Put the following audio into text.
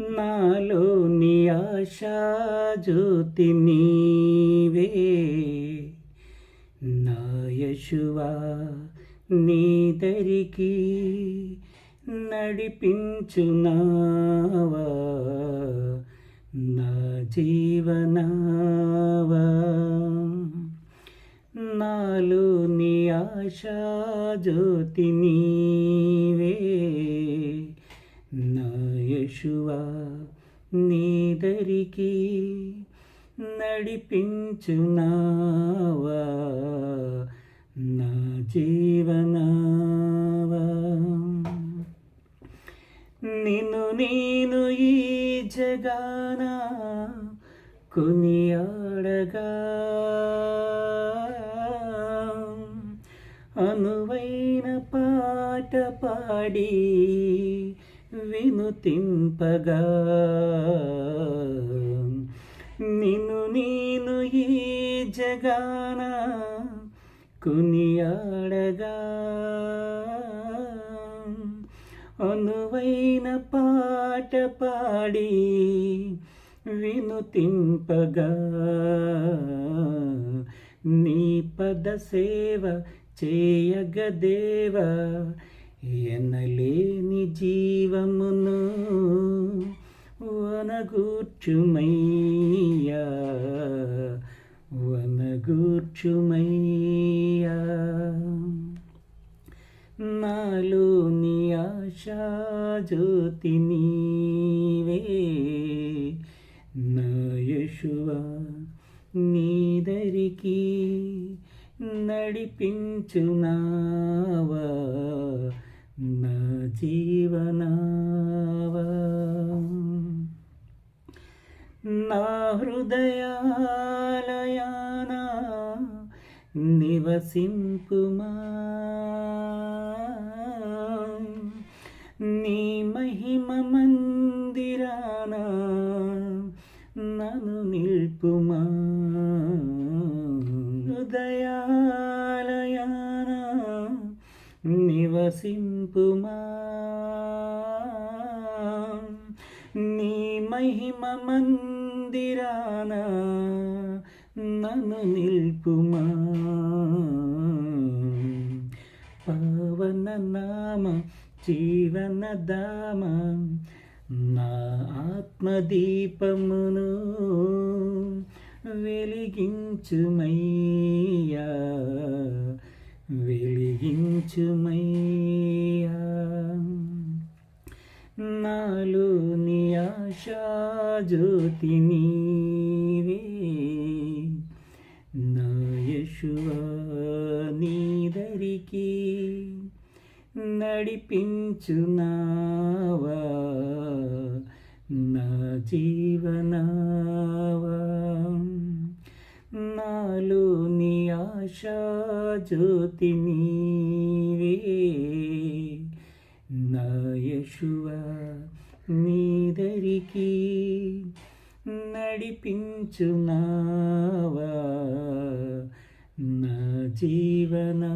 నాలోని ఆశా జ్యోతి నీవే. నా యశువా నీ దరికి నడిపించునావా. నా జీవనావా. నాలోని ఆశా జ్యోతి యశువా నీ దరికి నడిపించునావా నా జీవనావా నిన్ను నేను ఈ జగాన కొనియాడగా అనువైన పాట పాడి వినుతింపగా నిన్ను నేను ఈ జగాన కొనియాడగా. అనువైన పాట పాడి వినుతింపగా నీ పద సేవ చేయగదేవ ఎనలేని జీవమును వనగూర్చుమయ్యా వనగూర్చుమయ్యా నాలోని ఆశా జ్యోతి నీవే నా యశువా నీదరికి నడిపించునావా నా జీవనావా నా హృదయాలయాన నివసింపుమా. నీ మహిమ మందిరాన నన్ను నిల్పుమా. నివసింపుమా. నీ మహిమ మందిరాన నన్ను నిల్పుమా. పవన నామ జీవన దామ నా ఆత్మదీపమును వెలిగించుమయ్యా. వెలిగించుమయ్యా నాలోని ఆశా జ్యోతి నీవే నా యశువా నీదరికి నడిపించునావా నా జీవనావా నాలోని ఆశా జ్యోతి యేషువా నీదరికి నడిపించునావా? నా జీవనా